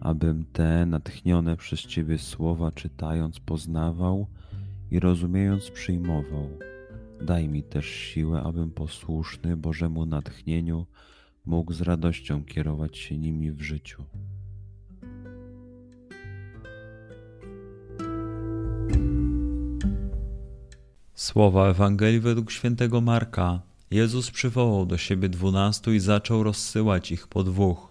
abym te natchnione przez Ciebie słowa czytając poznawał i rozumiejąc przyjmował. Daj mi też siłę, abym posłuszny Bożemu natchnieniu mógł z radością kierować się nimi w życiu. Słowa Ewangelii według świętego Marka. Jezus przywołał do siebie dwunastu i zaczął rozsyłać ich po dwóch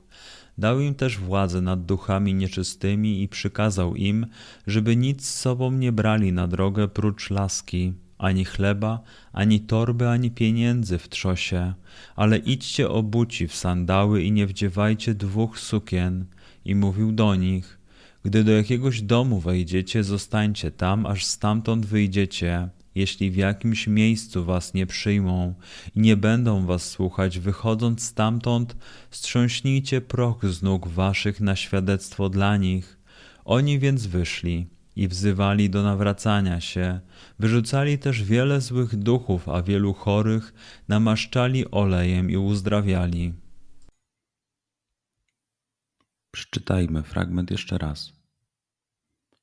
Dał im też władzę nad duchami nieczystymi i przykazał im, żeby nic z sobą nie brali na drogę prócz laski, ani chleba, ani torby, ani pieniędzy w trzosie, ale idźcie obuci w sandały i nie wdziewajcie dwóch sukien. I mówił do nich, gdy do jakiegoś domu wejdziecie, zostańcie tam, aż stamtąd wyjdziecie jeśli w jakimś miejscu was nie przyjmą i nie będą was słuchać, wychodząc stamtąd, strząśnijcie proch z nóg waszych na świadectwo dla nich. Oni więc wyszli i wzywali do nawracania się, wyrzucali też wiele złych duchów, a wielu chorych namaszczali olejem i uzdrawiali. Przeczytajmy fragment jeszcze raz.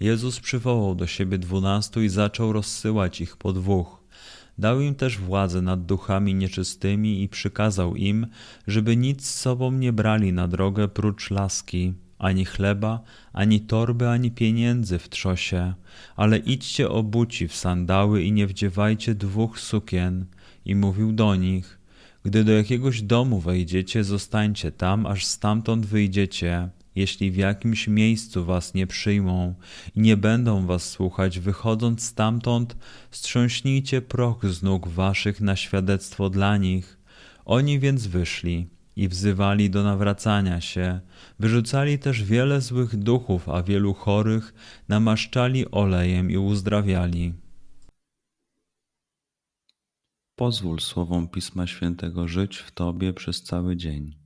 Jezus przywołał do siebie dwunastu i zaczął rozsyłać ich po dwóch. Dał im też władzę nad duchami nieczystymi i przykazał im, żeby nic z sobą nie brali na drogę prócz laski, ani chleba, ani torby, ani pieniędzy w trzosie, ale idźcie obuci w sandały i nie wdziewajcie dwóch sukien. I mówił do nich, gdy do jakiegoś domu wejdziecie, zostańcie tam, aż stamtąd wyjdziecie jeśli w jakimś miejscu was nie przyjmą i nie będą was słuchać, wychodząc stamtąd, strząśnijcie proch z nóg waszych na świadectwo dla nich. Oni więc wyszli i wzywali do nawracania się, wyrzucali też wiele złych duchów, a wielu chorych namaszczali olejem i uzdrawiali. Pozwól słowom Pisma Świętego żyć w Tobie przez cały dzień.